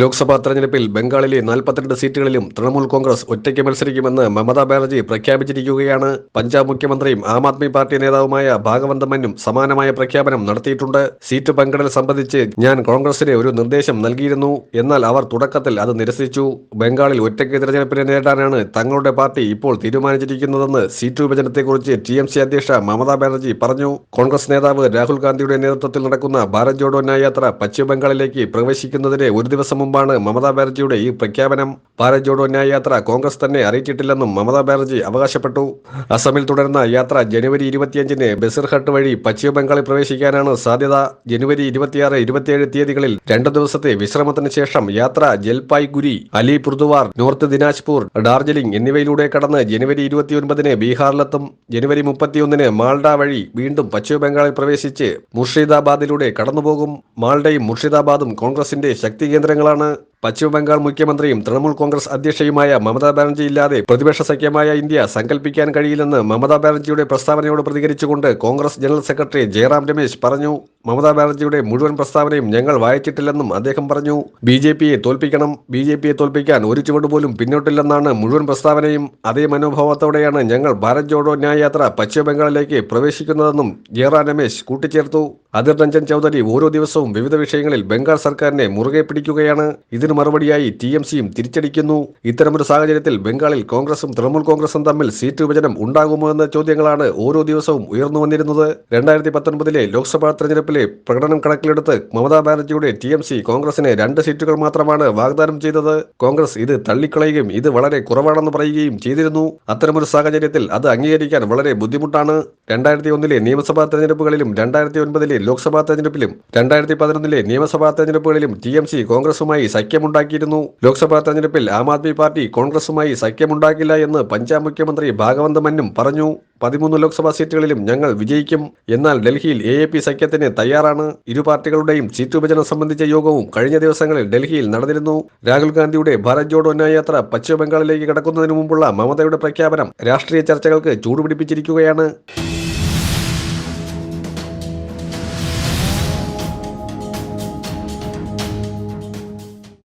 ലോക്സഭാ തെരഞ്ഞെടുപ്പിൽ ബംഗാളിലെ നാൽപ്പത്തിരണ്ട് സീറ്റുകളിലും തൃണമൂൽ കോൺഗ്രസ് ഒറ്റയ്ക്ക് മത്സരിക്കുമെന്ന് മമതാ ബാനർജി പ്രഖ്യാപിച്ചിരിക്കുകയാണ്. പഞ്ചാബ് മുഖ്യമന്ത്രിയും ആം ആദ്മി പാർട്ടി നേതാവുമായ ഭാഗവന്ത മന്നും സമാനമായ പ്രഖ്യാപനം നടത്തിയിട്ടുണ്ട്. സീറ്റ് പങ്കിടൽ സംബന്ധിച്ച് ഞാൻ കോൺഗ്രസിന് ഒരു നിർദ്ദേശം നൽകിയിരുന്നു. എന്നാൽ അവർ തുടക്കത്തിൽ അത് നിരസിച്ചു. ബംഗാളിൽ ഒറ്റയ്ക്ക് തിരഞ്ഞെടുപ്പിനെ നേരിടാനാണ് തങ്ങളുടെ പാർട്ടി ഇപ്പോൾ തീരുമാനിച്ചിരിക്കുന്നതെന്ന് സീറ്റ് വിഭജനത്തെക്കുറിച്ച് ടി എം സി അധ്യക്ഷ മമതാ ബാനർജി പറഞ്ഞു. കോൺഗ്രസ് നേതാവ് രാഹുൽ ഗാന്ധിയുടെ നേതൃത്വത്തിൽ നടക്കുന്ന ഭാരത് ജോഡോ ന്യായ യാത്ര പശ്ചിമ ബംഗാളിലേക്ക് പ്രവേശിക്കുന്നതിന് ഒരു ദിവസം മുമ്പാണ് മമതാ ബാനർജിയുടെ ഈ പ്രഖ്യാപനം. ഭാരത് ജോഡോ ന്യായ യാത്ര കോൺഗ്രസ് തന്നെ അറിയിച്ചിട്ടില്ലെന്നും മമതാ ബാനർജി അവകാശപ്പെട്ടു. അസമിൽ തുടരുന്ന യാത്ര ജനുവരി ഇരുപത്തിയഞ്ചിന് ബസിർഹട്ട് വഴി പശ്ചിമ ബംഗാളിൽ പ്രവേശിക്കാനാണ് സാധ്യത. ജനുവരി ഇരുപത്തിയാറ് ഇരുപത്തിയേഴ് തീയതികളിൽ രണ്ടു ദിവസത്തെ വിശ്രമത്തിന് ശേഷം യാത്ര ജൽപായ്ഗുരി അലിപുർദുവാർ നോർത്ത് ദിനാജ്പൂർ ഡാർജിലിംഗ് എന്നിവയിലൂടെ കടന്ന് ജനുവരി ഇരുപത്തിയൊൻപതിന് ബീഹാറിലെത്തും. ജനുവരി മുപ്പത്തിയൊന്നിന് മാൾഡ വഴി വീണ്ടും പശ്ചിമ ബംഗാളിൽ പ്രവേശിച്ച് മുർഷിദാബാദിലൂടെ കടന്നുപോകും. മാൾഡയും മുർഷിദാബാദും കോൺഗ്രസിന്റെ ശക്തി കേന്ദ്രങ്ങളാണ്. പശ്ചിമ ബംഗാൾ മുഖ്യമന്ത്രിയും തൃണമൂൽ കോൺഗ്രസ് അധ്യക്ഷയുമായ മമതാ ബാനർജി ഇല്ലാതെ പ്രതിപക്ഷ സഖ്യമായ ഇന്ത്യ സങ്കല്പിക്കാൻ കഴിയില്ലെന്ന് മമതാ ബാനർജിയുടെ പ്രസ്താവനയോട് പ്രതികരിച്ചുകൊണ്ട് കോൺഗ്രസ് ജനറൽ സെക്രട്ടറി ജയറാം രമേശ് പറഞ്ഞു. മമതാ ബാനർജിയുടെ മുഴുവൻ പ്രസ്താവനയും ഞങ്ങൾ വായിച്ചിട്ടില്ലെന്നും അദ്ദേഹം പറഞ്ഞു. ബി ജെ പിയെ തോൽപ്പിക്കണം ബി ജെ പിയെ തോൽപ്പിക്കാൻ ഒരു ചുവട് പോലും പിന്നോട്ടില്ലെന്നാണ് മുഴുവൻ പ്രസ്താവനയും. അതേ മനോഭാവത്തോടെയാണ് ഞങ്ങൾ ഭാരത് ജോഡോ ന്യായ യാത്ര പശ്ചിമ ബംഗാളിലേക്ക് പ്രവേശിക്കുന്നതെന്നും ജയറാം രമേശ് കൂട്ടിച്ചേർത്തു. അധിർ രഞ്ജൻ ചൌധരി ഓരോ ദിവസവും വിവിധ വിഷയങ്ങളിൽ ബംഗാൾ സർക്കാരിനെ മുറുകെ പിടിക്കുകയാണ്. ഇതിന് മറുപടിയായി ടി എം സിയും തിരിച്ചടിക്കുന്നു. ഇത്തരമൊരു സാഹചര്യത്തിൽ ബംഗാളിൽ കോൺഗ്രസും തൃണമൂൽ കോൺഗ്രസും തമ്മിൽ സീറ്റ് വിഭജനം ഉണ്ടാകുമോ എന്ന ചോദ്യങ്ങളാണ് ഓരോ ദിവസവും ഉയർന്നു വന്നിരുന്നത്. രണ്ടായിരത്തി പത്തൊൻപതിലെ ലോക്സഭാ തെരഞ്ഞെടുപ്പിലെ പ്രകടനം കണക്കിലെടുത്ത് മമതാ ബാനർജിയുടെ ടി എം സി കോൺഗ്രസിന് രണ്ട് സീറ്റുകൾ മാത്രമാണ് വാഗ്ദാനം ചെയ്തത്. കോൺഗ്രസ് ഇത് തള്ളിക്കളയുകയും ഇത് വളരെ കുറവാണെന്ന് പറയുകയും ചെയ്തിരുന്നു. അത്തരമൊരു സാഹചര്യത്തിൽ അത് അംഗീകരിക്കാൻ വളരെ ബുദ്ധിമുട്ടാണ്. രണ്ടായിരത്തി ഒന്നിലെ നിയമസഭാ തെരഞ്ഞെടുപ്പുകളിലും രണ്ടായിരത്തി ഒൻപതിലെ ലോക്സഭാ തെരഞ്ഞെടുപ്പിലും രണ്ടായിരത്തി പതിനൊന്നിലെ നിയമസഭാ തെരഞ്ഞെടുപ്പുകളിലും ടി എം സി കോൺഗ്രസുമായി സഖ്യമുണ്ടാക്കിയിരുന്നു. ലോക്സഭാ തെരഞ്ഞെടുപ്പിൽ ആം ആദ്മി പാർട്ടി കോൺഗ്രസുമായി സഖ്യമുണ്ടാക്കില്ല എന്ന് പഞ്ചാബ് മുഖ്യമന്ത്രി ഭാഗവന്ത് മന്നും പറഞ്ഞു. പതിമൂന്ന് ലോക്സഭാ സീറ്റുകളിലും ഞങ്ങൾ വിജയിക്കും. എന്നാൽ ഡൽഹിയിൽ എ എ പി സഖ്യത്തിന് തയ്യാറാണ്. ഇരു പാർട്ടികളുടെയും സീറ്റ് വിഭജനം സംബന്ധിച്ച യോഗവും കഴിഞ്ഞ ദിവസങ്ങളിൽ ഡൽഹിയിൽ നടന്നിരുന്നു. രാഹുൽ ഗാന്ധിയുടെ ഭാരത് ജോഡോ യാത്ര പശ്ചിമ ബംഗാളിലേക്ക് കടക്കുന്നതിന് മുമ്പുള്ള മമതയുടെ പ്രഖ്യാപനം രാഷ്ട്രീയ ചർച്ചകൾക്ക് ചൂടുപിടിപ്പിച്ചിരിക്കുകയാണ്.